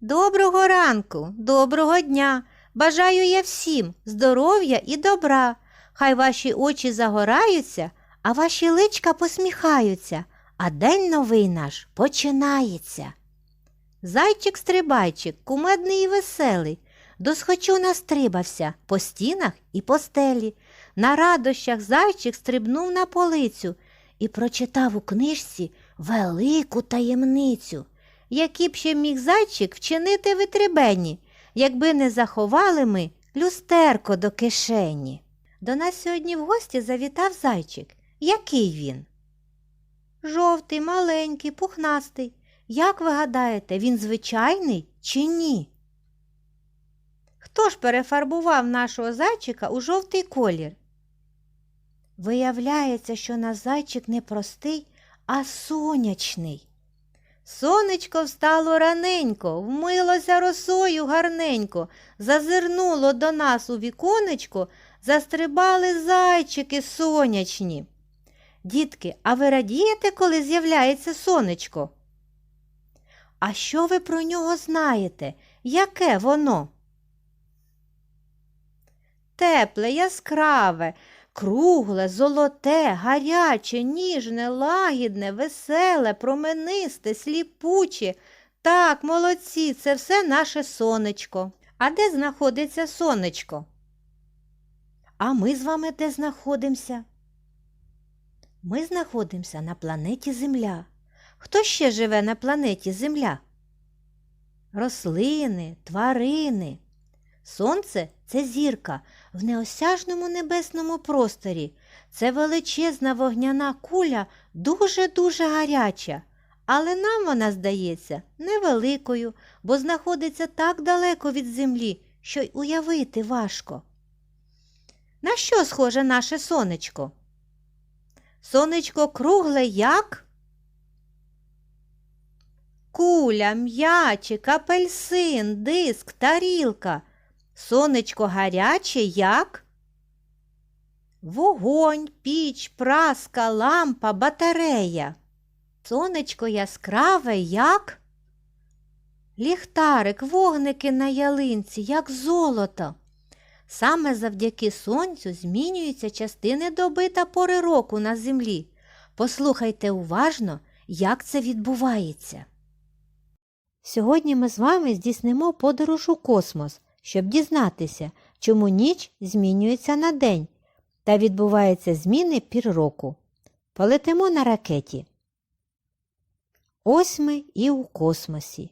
Доброго ранку, доброго дня. Бажаю я всім здоров'я і добра. Хай ваші очі загораються, а ваші личка посміхаються, а день новий наш починається. Зайчик-стрибайчик, кумедний і веселий, досхочу настрибався по стінах і по стелі. На радощах зайчик стрибнув на полицю і прочитав у книжці велику таємницю, які б ще міг зайчик вчинити витребені, якби не заховали ми люстерко до кишені. До нас сьогодні в гості завітав зайчик. Який він? Жовтий, маленький, пухнастий. Як ви гадаєте, він звичайний чи ні? Хто ж перефарбував нашого зайчика у жовтий колір? Виявляється, що наш зайчик не простий, а сонячний. Сонечко встало раненько, вмилося росою гарненько, зазирнуло до нас у віконечко, застрибали зайчики сонячні. Дітки, а ви радієте, коли з'являється сонечко? А що ви про нього знаєте? Яке воно? Тепле, яскраве, кругле, золоте, гаряче, ніжне, лагідне, веселе, променисте, сліпуче. Так, молодці, це все наше сонечко. А де знаходиться сонечко? А ми з вами де знаходимося? Ми знаходимося на планеті Земля. Хто ще живе на планеті Земля? Рослини, тварини. Сонце це зірка в неосяжному небесному просторі. Це величезна вогняна куля, дуже-дуже гаряча. Але нам вона здається невеликою, бо знаходиться так далеко від землі, що й уявити важко. На що схоже наше сонечко? Сонечко кругле як? Куля, м'ячик, апельсин, диск, тарілка. Сонечко гаряче як? Вогонь, піч, праска, лампа, батарея. Сонечко яскраве як? Ліхтарик, вогники на ялинці, як золото. Саме завдяки сонцю змінюються частини доби та пори року на землі. Послухайте уважно, як це відбувається. Сьогодні ми з вами здійснимо подорож у космос, щоб дізнатися, чому ніч змінюється на день та відбуваються зміни пір року. Полетимо на ракеті. Ось ми і у космосі.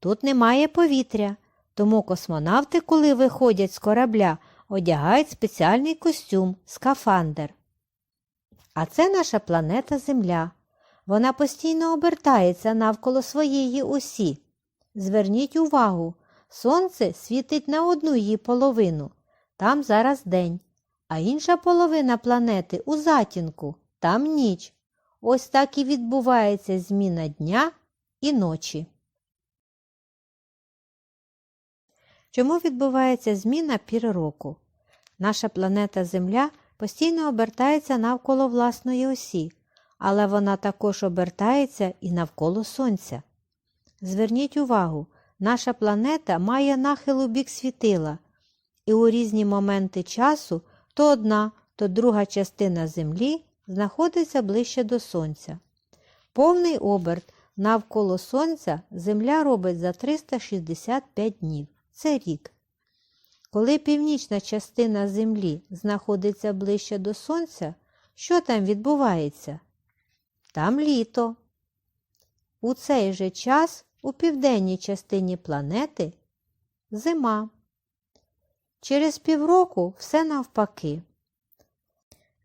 Тут немає повітря, тому космонавти, коли виходять з корабля, одягають спеціальний костюм скафандр. А це наша планета Земля. Вона постійно обертається навколо своєї осі. Зверніть увагу, сонце світить на одну її половину, там зараз день, а інша половина планети у затінку, там ніч. Ось так і відбувається зміна дня і ночі. Чому відбувається зміна пір року? Наша планета Земля постійно обертається навколо власної осі, але вона також обертається і навколо Сонця. Зверніть увагу, наша планета має нахил у бік світила, і у різні моменти часу то одна, то друга частина Землі знаходиться ближче до Сонця. Повний оберт навколо Сонця Земля робить за 365 днів. Це рік. Коли північна частина Землі знаходиться ближче до Сонця, що там відбувається? Там літо. У цей же час у південній частині планети зима. Через півроку все навпаки.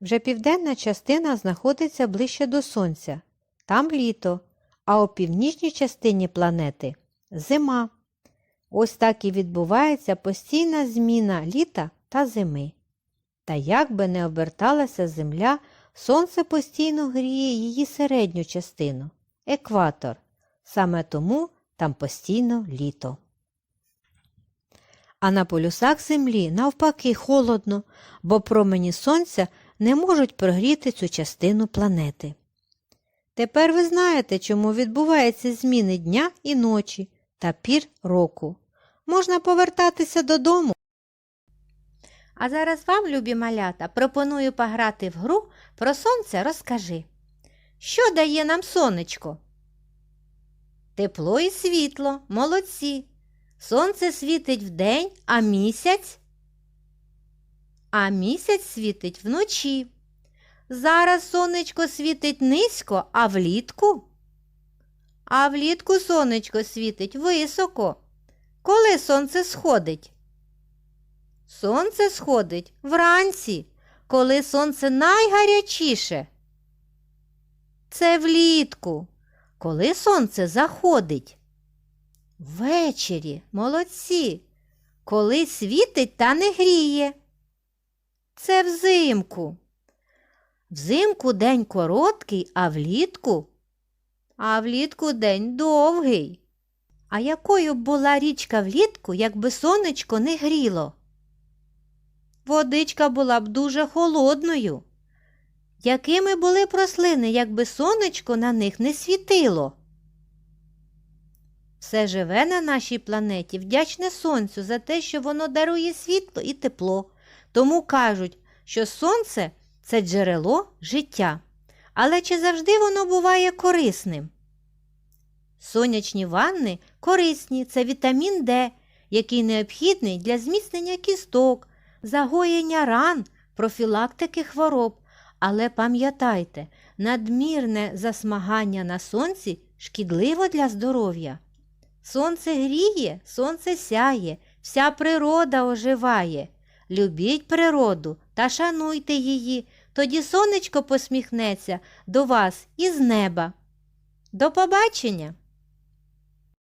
Вже південна частина знаходиться ближче до Сонця. Там літо, а у північній частині планети зима. Ось так і відбувається постійна зміна літа та зими. Та як би не оберталася Земля, Сонце постійно гріє її середню частину екватор. Саме тому там постійно літо. А на полюсах Землі навпаки холодно, бо промені сонця не можуть прогріти цю частину планети. Тепер ви знаєте, чому відбуваються зміни дня і ночі, та пір року. Можна повертатися додому. А зараз вам, любі малята, пропоную пограти в гру про сонце розкажи. Що дає нам сонечко? Тепло і світло, молодці. Сонце світить вдень, а місяць? А місяць світить вночі. Зараз сонечко світить низько, а влітку? А влітку сонечко світить високо. Коли сонце сходить? Сонце сходить вранці, коли сонце найгарячіше. Це влітку, коли сонце заходить. Ввечері, молодці, коли світить та не гріє. Це взимку. Взимку день короткий, а влітку? А влітку день довгий. А якою б була річка влітку, якби сонечко не гріло? Водичка була б дуже холодною. Якими були б рослини, якби сонечко на них не світило? Все живе на нашій планеті вдячне сонцю за те, що воно дарує світло і тепло. Тому кажуть, що сонце це джерело життя. Але чи завжди воно буває корисним? Сонячні ванни корисні це вітамін Д, який необхідний для зміцнення кісток, загоєння ран, профілактики хвороб. Але пам'ятайте, надмірне засмагання на сонці шкідливо для здоров'я. Сонце гріє, сонце сяє, вся природа оживає. Любіть природу та шануйте її, тоді сонечко посміхнеться до вас із неба. До побачення!